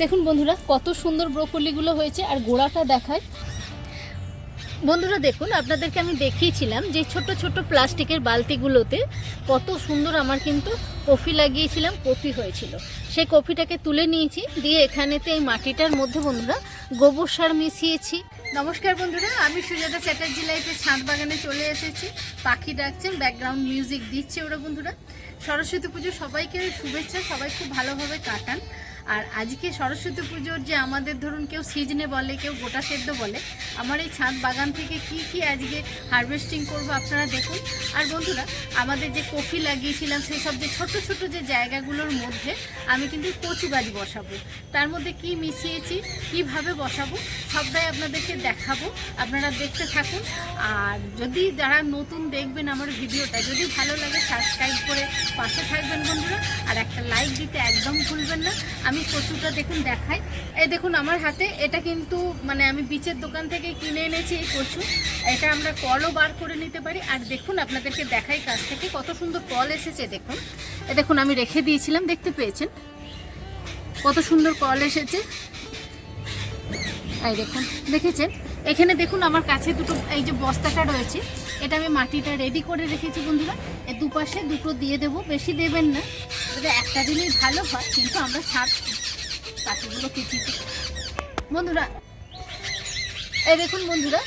দেখুন বন্ধুরা, কত সুন্দর ব্রোকলিগুলো হয়েছে আর গোড়াটা দেখায় বন্ধুরা দেখুন, আপনাদেরকে আমি দেখিয়েছিলাম যে ছোট ছোট প্লাস্টিকের বালতিগুলোতে কত সুন্দর আমার কিন্তু কফি লাগিয়েছিলাম, কফি হয়েছিল। সেই কফিটাকে তুলে নিয়েছি, দিয়ে এখানেতে এই মাটিটার মধ্যে বন্ধুরা গোবর সার মিশিয়েছি। নমস্কার বন্ধুরা, আমি সুজাতা চ্যাটার্জি লাইফে ছাদ বাগানে চলে এসেছি। পাখি ডাকছেন ব্যাকগ্রাউন্ড মিউজিক দিচ্ছে ওরা বন্ধুরা। সরস্বতী পুজো সবাইকে শুভেচ্ছা, সবাই খুব ভালোভাবে কাটান। আর আজকে সরস্বতী পুজোর যে আমাদের ধরুন কেউ সিজনে বলে, কেউ গোটা সেদ্ধ বলে, আমার এই ছাদ বাগান থেকে কি কি আজকে হারভেস্টিং করব আপনারা দেখুন। আর বন্ধুরা, আমাদের যে কফি লাগিয়েছিলাম, সেই সব যে ছোট ছোট যে জায়গাগুলোর মধ্যে আমি কিন্তু কচু গাছ বসাবো। তার মধ্যে কি মিশিয়েছি, কীভাবে বসাবো, সবটাই আপনাদেরকে দেখাবো। আপনারা দেখতে থাকুন। আর যদি যারা নতুন দেখবেন আমার ভিডিওটা, যদি ভালো লাগে সাবস্ক্রাইব করে পাশে থাকবেন বন্ধুরা। আর একটা লাইক দিতে একদম ভুলবেন না। আমি কচুটা দেখুন দেখাই। এই দেখুন আমার হাতে, এটা কিন্তু মানে আমি বিচের দোকান থেকে কিনে এনেছি এই কচু। এটা আমরা কলও বার করে নিতে পারি। আর দেখুন, আপনাদেরকে দেখাই কাছ থেকে কত সুন্দর কল এসেছে দেখুন। এ দেখুন, আমি রেখে দিয়েছিলাম, দেখতে পেয়েছেন? কত সুন্দর কল এসেছে। এই দেখুন, দেখেছেন? এখানে দেখুন, আমার কাছে দুটো, এই যে বস্তাটা রয়েছে, এটা আমি মাটিটা রেডি করে রেখেছি বন্ধুরা। এর দুপাশে দুটো দিয়ে দেবো, বেশি দেবেন না। এটা একটা দিনই ভালো হয়, কিন্তু আমরা ছাদ কাঠিগুলো কিছুতে বন্ধুরা, এই দেখুন বন্ধুরা,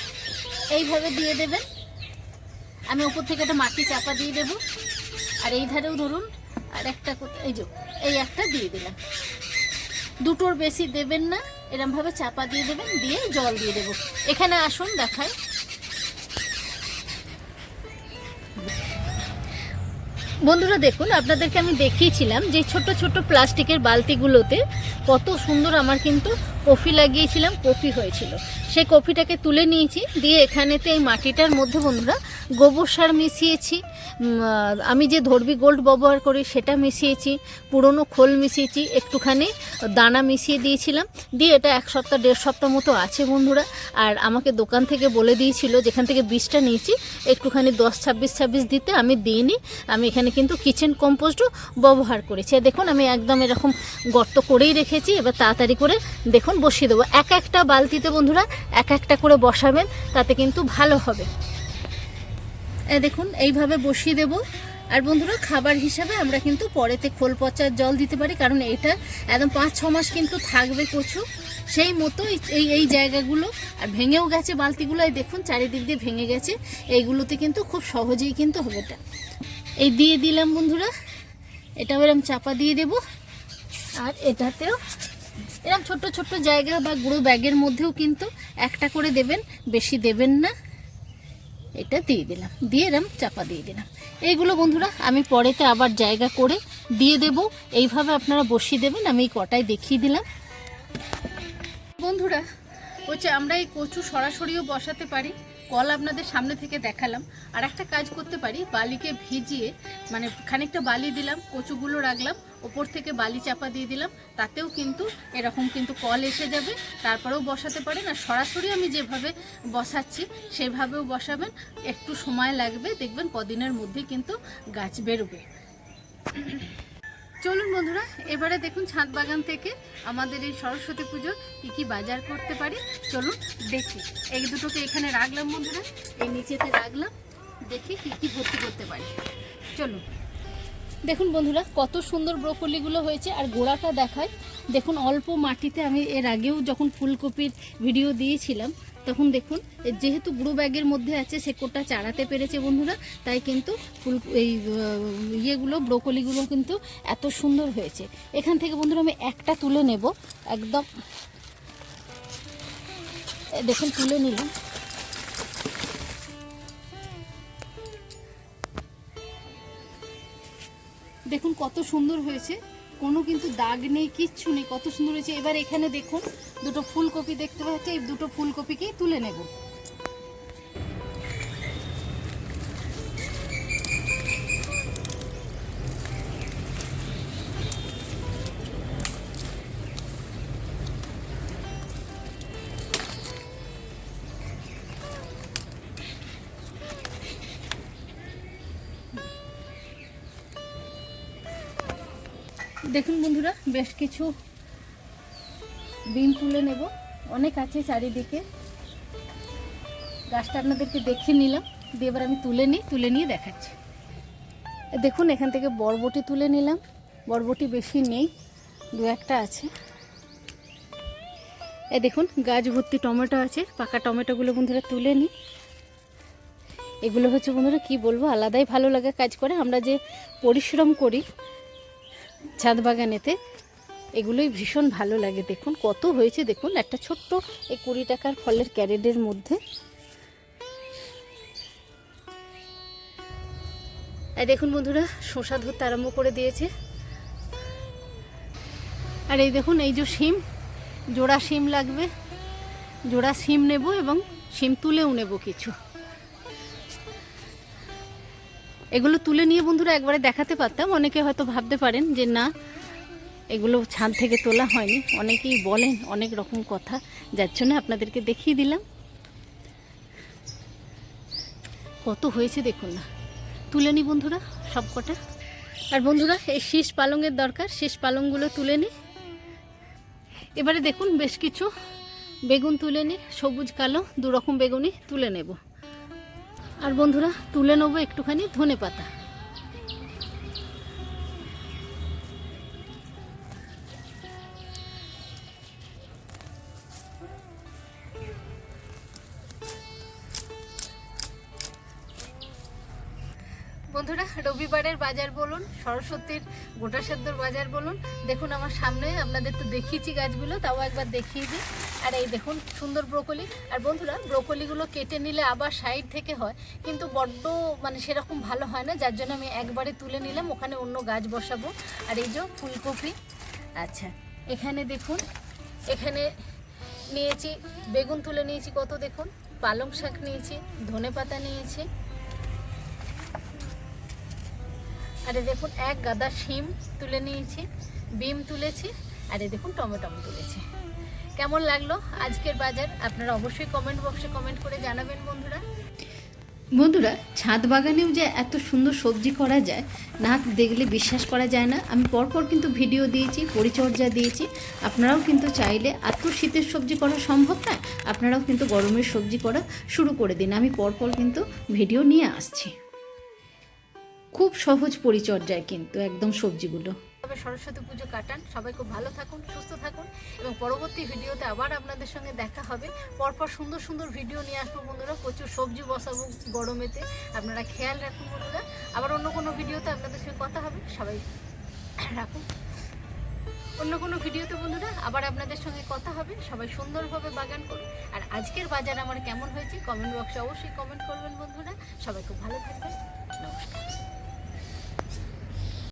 এইভাবে দিয়ে দেবেন। আমি উপর থেকে একটা মাটি চাপা দিয়ে দেবো। আর এই ধারেও ধরুন, আর একটা এই যে, এই একটা দিয়ে দিলাম। দুটোর বেশি দেবেন না, এরমভাবে চাপা দিয়ে দেবেন, দিয়ে জল দিয়ে দেবো। এখানে আসুন দেখায় বন্ধুরা দেখুন আপনাদেরকে আমি দেখিয়েছিলাম যে ছোট ছোট প্লাস্টিকের বালতিগুলোতে কত সুন্দর আমার কিন্তু কফি লাগিয়েছিলাম, কফি হয়েছিল। সেই কফিটাকে তুলে নিয়েছি, দিয়ে এখানেতে এই মাটিটার মধ্যে বন্ধুরা গোবর সার মিশিয়েছি আমি যে ধর্বি গোল্ড ব্যবহার করি সেটা মিশিয়েছি, পুরনো খোল মিশিয়েছি, একটুখানি দানা মিশিয়ে দিয়েছিলাম, দিয়ে এটা এক সপ্তাহ, দেড় সপ্তাহ মতো আছে বন্ধুরা। আর আমাকে দোকান থেকে বলে দিয়েছিল যেখান থেকে বীজটা নিয়েছি, একটুখানি দশ ছাব্বিশ ছাব্বিশ দিতে আমি দিইনি, আমি এখানে কিন্তু কিচেন কম্পোস্টও ব্যবহার করেছি। দেখুন, আমি একদম এরকম গর্ত করেই রেখেছি, এবার তাড়াতাড়ি করে দেখুন বসিয়ে দেবো। এক একটা বালতিতে বন্ধুরা এক একটা করে বসাবেন, তাতে কিন্তু ভালো হবে। এ দেখুন, এইভাবে বসিয়ে দেব। আর বন্ধুরা, খাবার হিসাবে আমরা কিন্তু পরেতে খোল পচার জল দিতে পারি, কারণ এটা একদম পাঁচ, ছ মাস কিন্তু থাকবে কচু। সেই মতো এই- এই এই জায়গাগুলো, আর ভেঙেও গেছে বালতিগুলো, এই দেখুন, চারিদিক দিয়ে ভেঙে গেছে। এইগুলোতে কিন্তু খুব সহজেই কিন্তু হবে এটা। এই দিয়ে দিলাম বন্ধুরা, এটাও এরম চাপা দিয়ে দেব। আর এটাতেও এরকম ছোট্ট ছোট্ট জায়গা বা গুঁড়ো ব্যাগের মধ্যেও কিন্তু একটা করে দেবেন, বেশি দেবেন না। এটা দিয়ে দিলাম। দিয়ে এরম চাপা দিয়ে দিলাম। এইগুলো বন্ধুরা আমি পরেতে আবার জায়গা করে দিয়ে দেব। এইভাবে আপনারা বসিয়ে দেবেন, আমি এই কটায় দেখিয়ে দিলাম। বন্ধুরা হচ্ছে আমরা এই কচু সরাসরিও বসাতে পারি। কল আপনাদের সামনে থেকে দেখালাম। আর একটা কাজ করতে পারি, বালিকে ভিজিয়ে মানে খানিকটা বালি দিলাম, কচুগুলো রাখলাম, ওপর থেকে বালি চাপা দিয়ে দিলাম, তাতেও কিন্তু এরকম কিন্তু কল এসে যাবে, তারপরেও বসাতে পারেন। আর সরাসরি আমি যেভাবে বসাচ্ছি, সেভাবেও বসাবেন, একটু সময় লাগবে, দেখবেন কদিনের মধ্যে কিন্তু গাছ বেরোবে। চলুন বন্ধুরা, এবারে দেখুন ছাদ বাগান থেকে আমাদের এই সরস্বতী পুজোর কী কী বাজার করতে পারি। চলুন দেখি। এই দুটোকে এখানে রাখলাম বন্ধুরা, এই নিচেতে রাখলাম, দেখি কী কী ভর্তি করতে পারি। চলুন। দেখুন বন্ধুরা, কত সুন্দর ব্রোকলিগুলো হয়েছে, আর গোড়াটা দেখায় দেখুন, অল্প মাটিতে আমি এর আগেও যখন ফুলকপির ভিডিও দিয়েছিলাম তখন দেখুন যেহেতু গ্রো ব্যাগের মধ্যে আছে, সে কোটা চাড়াতে পেরেছে বন্ধুরা। তাই কিন্তু ফুল, এই ইয়েগুলো, ব্রোকলিগুলো কিন্তু এত সুন্দর হয়েছে। এখান থেকে বন্ধুরা আমি একটা তুলে নেব, একদম। দেখুন, তুলে নিলাম। দেখুন কত সুন্দর হয়েছে। কোনো কিন্তু দাগ নেই, কিচ্ছু নেই। কত সুন্দর হয়েছে। এবার এখানে দেখুন, দুটো ফুলকপি দেখতে পাচ্ছি। এই দুটো ফুলকপিকেই তুলে নেব। দেখুন বন্ধুরা, বেশ কিছু বিম তুলে নেব। অনেক আছে চারিদিকে। গাছটা আপনাদেরকে দেখিয়ে নিলাম। দিয়ে এবার আমি তুলে নিই, তুলে নিয়ে দেখাচ্ছি। দেখুন, এখান থেকে বরবটি তুলে নিলাম। বরবটি বেশি নেই, দু একটা আছে। এ দেখুন, গাছ ভর্তি টমেটো আছে। পাকা টমেটোগুলো বন্ধুরা তুলে নিই। এগুলো হচ্ছে বন্ধুরা, কি বলব, আলাদাই ভালো লাগে কাজ করে। আমরা যে পরিশ্রম করি ছাদ বাগানেতে, এগুলোই ভীষণ ভালো লাগে। দেখুন, কত হয়েছে, দেখুন, একটা ছোট্ট এই কুড়ি টাকার ফলের ক্যারেটের মধ্যে। দেখুন বন্ধুরা শশা ধরতে আরম্ভ করে দিয়েছে। আর এই দেখুন, এই যে শিম, জোড়া শিম লাগবে। জোড়া শিম নেব এবং শিম তুলেও নেব কিছু। এগুলো তুলে নিয়ে বন্ধুরা একবারে দেখাতে পারতাম। অনেকে হয়তো ভাবতে পারেন যে না, এগুলো ছাদ থেকে তোলা হয়নি। অনেকেই বলেন অনেক রকম কথা, যার জন্য আপনাদেরকে দেখিয়ে দিলাম। কত হয়েছে দেখুন না। তুলে নি বন্ধুরা সব কটা। আর বন্ধুরা, এই শীষ পালংয়ের দরকার। শীষ পালংগুলো তুলে নি। এবারে দেখুন বেশ কিছু বেগুন তুলে নি, সবুজ কালো দু রকম বেগুনই তুলে নেব। আর বন্ধুরা তুলে নেব একটুখানি ধনে পাতা বন্ধুরা, রবিবারের বাজার বলুন, সরস্বতীর গোটা সেদ্ধর বাজার বলুন। দেখুন আমার সামনে, আপনাদের তো দেখিয়েছি গাছগুলো, তাও একবার দেখিয়ে দিই। আর এই দেখুন, সুন্দর ব্রোকলি। আর বন্ধুরা, ব্রোকলিগুলো কেটে নিলে আবার সাইড থেকে হয়, কিন্তু বড্ড মানে সেরকম ভালো হয় না, যার জন্য আমি একবারে তুলে নিলাম, ওখানে অন্য গাছ বসাবো। আর এই যে ফুলকপি আচ্ছা এখানে দেখুন, এখানে নিয়েছি, বেগুন তুলে নিয়েছি, কত দেখুন, পালং শাক নিয়েছি ধনে পাতা নিয়েছি আরে দেখুন, এক গাদা শিম তুলে নিয়েছি, বিম তুলেছি, আরে দেখুন টমেটো তুলেছি। কেমন লাগল আজকের বাজার? আপনারা অবশ্যই কমেন্ট বক্সে কমেন্ট করে জানাবেন, বন্ধুরা। বন্ধুরা, ছাদ বাগানেও যে এত সুন্দর সবজি করা যায়, না দেখলে বিশ্বাস করা যায় না। আমি পরপর কিন্তু ভিডিও দিয়েছি, পরিচর্যা দিয়েছি। আপনারাও কিন্তু চাইলে এত শীতের সবজি করা সম্ভব নয় আপনারাও কিন্তু গরমের সবজি করা শুরু করে দিন। আমি পরপর কিন্তু ভিডিও নিয়ে আসছি। খুব সহজ পরিচর্যায় কিন্তু একদম সবজিগুলো। তবে সরস্বতী পুজো কাটান, সবাই খুব ভালো থাকুন, সুস্থ থাকুন এবং পরবর্তী ভিডিওতে আবার আপনাদের সঙ্গে দেখা হবে। পরপর সুন্দর সুন্দর ভিডিও নিয়ে আসব বন্ধুরা, প্রচুর সবজি বসাবো গরমেতে, আপনারা খেয়াল রাখুন বন্ধুরা। আবার অন্য কোনো ভিডিওতে আপনাদের সঙ্গে কথা হবে, সবাই রাখুন। অন্য কোনো ভিডিওতে বন্ধুরা আবার আপনাদের সঙ্গে কথা হবে, সবাই সুন্দরভাবে বাগান করুন। আর আজকের বাজার আমার কেমন হয়েছে কমেন্ট বক্সে অবশ্যই কমেন্ট করবেন বন্ধুরা। সবাই খুব ভালো থাকবেন, নমস্কার।